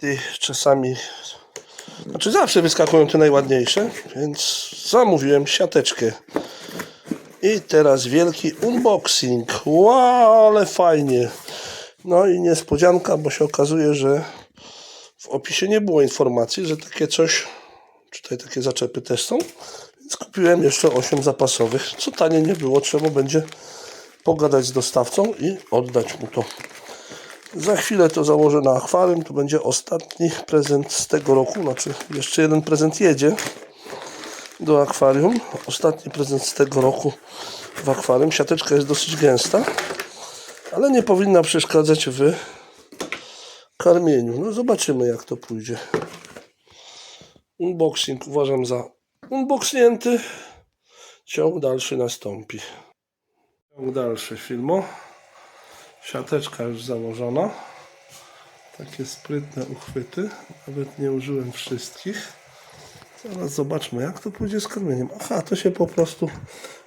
Ty czasami, znaczy zawsze wyskakują te najładniejsze, więc zamówiłem siateczkę. I teraz wielki unboxing. Wow, ale fajnie. No i niespodzianka, bo się okazuje, że w opisie nie było informacji, że takie coś, tutaj takie zaczepy też są. Więc kupiłem jeszcze 8 zapasowych. Co tanie nie było, trzeba będzie pogadać z dostawcą i oddać mu to. Za chwilę to założę na akwarium. To będzie ostatni prezent z tego roku. Znaczy, jeszcze jeden prezent jedzie do akwarium. Ostatni prezent z tego roku w akwarium. Siateczka jest dosyć gęsta, ale nie powinna przeszkadzać w karmieniu. No zobaczymy jak to pójdzie. Unboxing uważam za unboxnięty. Ciąg dalszy nastąpi. Ciąg dalszy filmu. Siateczka już założona. Takie sprytne uchwyty. Nawet nie użyłem wszystkich. Zaraz zobaczmy, jak to pójdzie z karmieniem. Aha, to się po prostu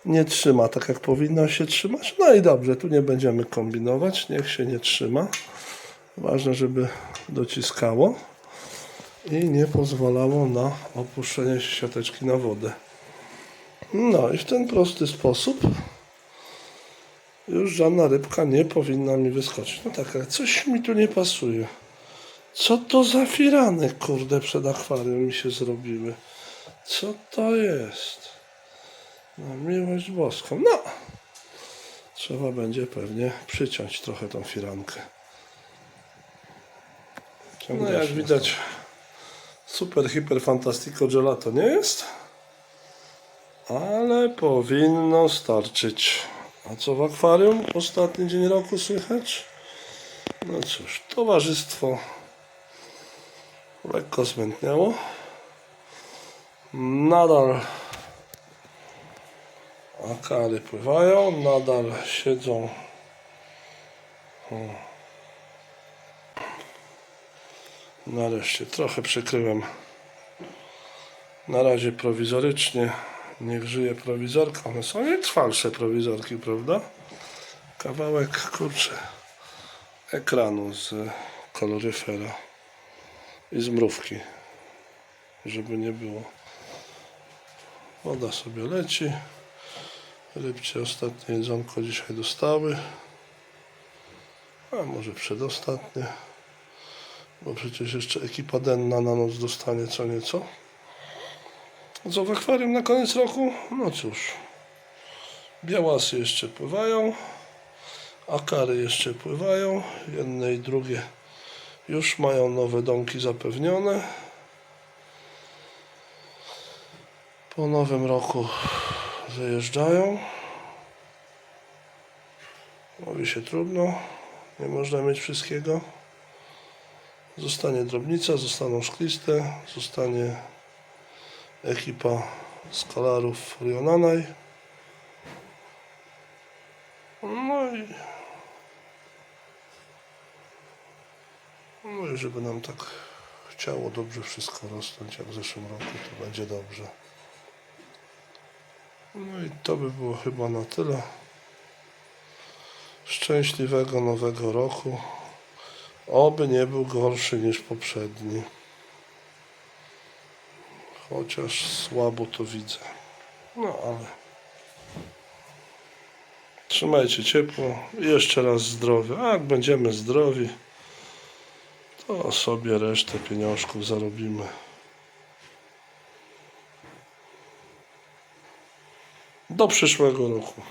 nie trzyma tak, jak powinno się trzymać. No i dobrze, tu nie będziemy kombinować. Niech się nie trzyma. Ważne, żeby dociskało i nie pozwalało na opuszczenie siateczki na wodę. No i w ten prosty sposób już żadna rybka nie powinna mi wyskoczyć. No tak, ale coś mi tu nie pasuje. Co to za firany, kurde, przed akwarium mi się zrobiły? Co to jest? No, miłość boską. No, trzeba będzie pewnie przyciąć trochę tą firankę. No, jak widać, super, hiper, fantastico gelato nie jest, ale powinno starczyć. A co w akwarium ostatni dzień roku słychać? No cóż, towarzystwo lekko zmętniało. Nadal akary pływają, nadal siedzą. Nareszcie trochę przykryłem. Na razie prowizorycznie. Niech żyje prowizorka. One są najtrwalsze prowizorki, prawda? Kawałek, kurczę, ekranu z koloryfera i z mrówki, żeby nie było. Woda sobie leci. Rybcie ostatnie jedzonko dzisiaj dostały. A może przedostatnie. Bo przecież jeszcze ekipa denna na noc dostanie co nieco. Co w akwarium na koniec roku? No cóż. Białasy jeszcze pływają. Akary jeszcze pływają. Jedne i drugie już mają nowe domki zapewnione. Po nowym roku zajeżdżają. Mówi się trudno. Nie można mieć wszystkiego. Zostanie drobnica, zostaną szkliste, zostanie ekipa skalarów Rionanaj. No i no i żeby nam tak chciało dobrze wszystko rosnąć jak w zeszłym roku, to będzie dobrze. No i to by było chyba na tyle. Szczęśliwego nowego roku. Oby nie był gorszy niż poprzedni. Chociaż słabo to widzę. No ale. Trzymajcie ciepło. Jeszcze raz zdrowie. A jak będziemy zdrowi, to sobie resztę pieniążków zarobimy. Do przyszłego roku.